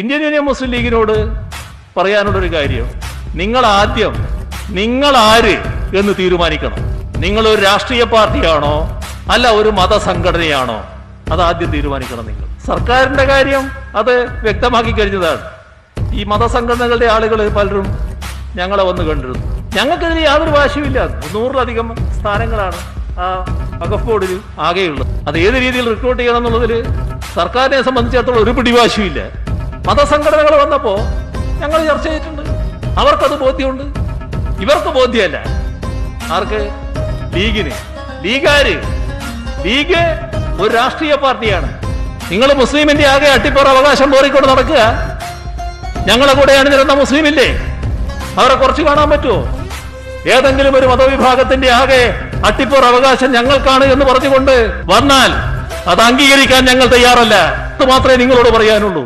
Indian union മുസ്ലിം ലീഗിനോട് പറയാനുള്ളൊരു കാര്യം നിങ്ങൾ ആദ്യം നിങ്ങൾ ആര് എന്ന് തീരുമാനിക്കണം. നിങ്ങൾ ഒരു രാഷ്ട്രീയ പാർട്ടിയാണോ അല്ല ഒരു മതസംഘടനയാണോ? അത് ആദ്യം തീരുമാനിക്കണം നിങ്ങൾ. സർക്കാരിന്റെ കാര്യം അത് വ്യക്തമാക്കി കഴിഞ്ഞതാണ്. ഈ മതസംഘടനകളുടെ ആളുകൾ പലരും ഞങ്ങളെ വന്ന് കണ്ടിരുന്നു. ഞങ്ങൾക്കിതിന് യാതൊരു വാശിയുമില്ല. നൂറിലധികം സ്ഥാനങ്ങളാണ് ആ വകഫ് ബോർഡിൽ ആകെയുള്ളത്. അത് ഏത് രീതിയിൽ റിക്രൂട്ട് ചെയ്യണം എന്നുള്ളതിൽ സർക്കാരിനെ സംബന്ധിച്ചിടത്തോളം ഒരു പിടിവാശിയുമില്ല. മതസംഘടനകൾ വന്നപ്പോ ഞങ്ങൾ ചർച്ച ചെയ്തിട്ടുണ്ട്. അവർക്കത് ബോധ്യമുണ്ട്. ഇവർക്ക് ബോധ്യമല്ല. ആർക്ക്? ലീഗിന്. ലീഗാര്. ലീഗ് ഒരു രാഷ്ട്രീയ പാർട്ടിയാണ്. നിങ്ങൾ മുസ്ലിമിന്റെ ആകെ അട്ടിപ്പുറ അവകാശം പോറിക്കൊണ്ട് നടക്കുക. ഞങ്ങളെ കൂടെ അണിനിരുന്ന മുസ്ലിമില്ലേ? അവരെ കുറച്ച് കാണാൻ പറ്റുമോ? ഏതെങ്കിലും ഒരു മതവിഭാഗത്തിന്റെ ആകെ അട്ടിപ്പുറ അവകാശം ഞങ്ങൾക്കാണ് എന്ന് പറഞ്ഞുകൊണ്ട് വന്നാൽ അത് അംഗീകരിക്കാൻ ഞങ്ങൾ തയ്യാറല്ല. അത് മാത്രമേ നിങ്ങളോട് പറയാനുള്ളൂ.